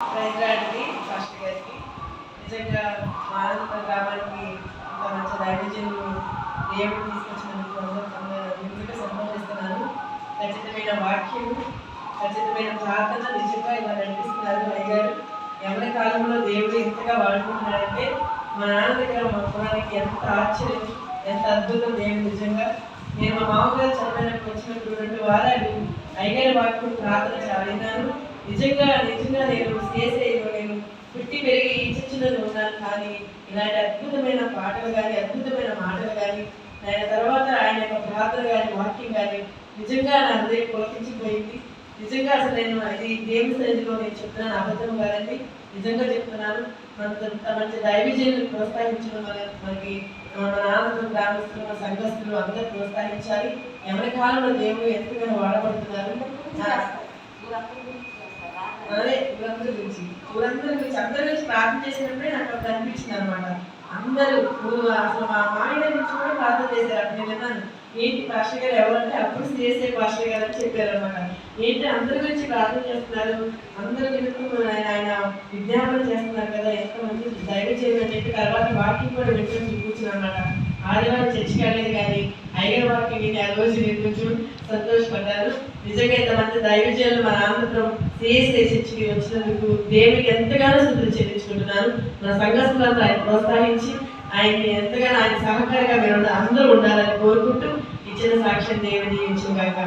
ప్రైజ్లాంటి first గారికి. నిజంగా మా ఆనంద గ్రామానికి ఇంత మంచి దైవజనులు దేవుడు తీసుకొచ్చినందుకు నిజంగా సంతోషిస్తున్నాను ఖచ్చితమైన వాక్యం ఖచ్చితమైన ప్రార్థన నిజంగా ఇలా నడిపిస్తున్నారు అయ్యారు ఎవరి కాలంలో దేవుడు ఎంతగా వాడుకుంటున్నాడంటే మా నాన్న దగ్గర మా కులానికి ఎంత ఆశ్చర్యం ఎంత అద్భుతం దేవుడు నిజంగా. నేను మా మామగారు చదవడానికి వచ్చినప్పుడు రెండు వారాలు అయ్యగారి వాక్యం ప్రార్థన చాలా నిజంగా నిజంగా నేను స్నేహితులు నేను పుట్టి పెరిగి ఇచ్చినది ఉన్నాను. కానీ ఇలాంటి అద్భుతమైన పాటలు కానీ అద్భుతమైన మాటలు కానీ ఆయన తర్వాత ఆయన యొక్క ప్రార్థన కానీ వాక్యం కానీ నిజంగా నా హృదయం పోషించిపోయింది నిజంగా అసలు నేను అది దేవుని సన్నిధిలో నేను చెప్తున్నాను అబద్ధం కాదండి. నిజంగా చెప్తున్నాను. మన మంచి దైవజయులను ప్రోత్సహించడం మన మనకి మన ఆనందం గ్రామస్తులు మన సంఘస్థులు అందరూ ప్రోత్సహించాలి. ఎవరి కాలంలో దేవుడు ఎంతగానో వాడబడుతున్నారు. అదే ఊరందరి గురించి ఊరందరి గురించి అందరి గురించి ప్రార్థన చేసినప్పుడే నాకు అక్కడ అనిపించింది అనమాట అందరూ అసలు మా మామయ్య నుంచి కూడా ప్రార్థన చేశారు అక్కడ నేను ఏంటి పాస్టర్ గారు ఎవరంటే అప్పుడు సిఎస్ఐ పాస్టర్ గారు అని చెప్పారు అనమాట ఏంటి అందరి గురించి ప్రార్థన చేస్తున్నారు? అందరి గురించి ఆయన విజ్ఞాపన చేస్తున్నారు కదా ఎంత మంది దైవ చేయమని చెప్పి తర్వాత వాకింగ్ కూడా వింటూ కూర్చున్నాను అనమాట ఆదివారం చర్చికి వెళ్ళేది కానీ అయ్యే వాకింగ్ ఆ రోజు నేను కొంచెం సంతోషపడ్డాను. నిజంగా ఇంతమంది దైవజనులు మన ఆంధ్రం సిఎస్ఐ చర్చికి వచ్చినందుకు దేవునికి ఎంతగానో శుద్ధి చెల్లించుకుంటున్నాను. మన సంఘస్థులంతా ఆయన ప్రోత్సహించి ఆయన్ని ఎంతగానో ఆయన సహకారిగా మీరు అందరూ ఉండాలని కోరుకుంటూ ఇచ్చిన సాక్ష్యం దేవుని దీవించిన కాక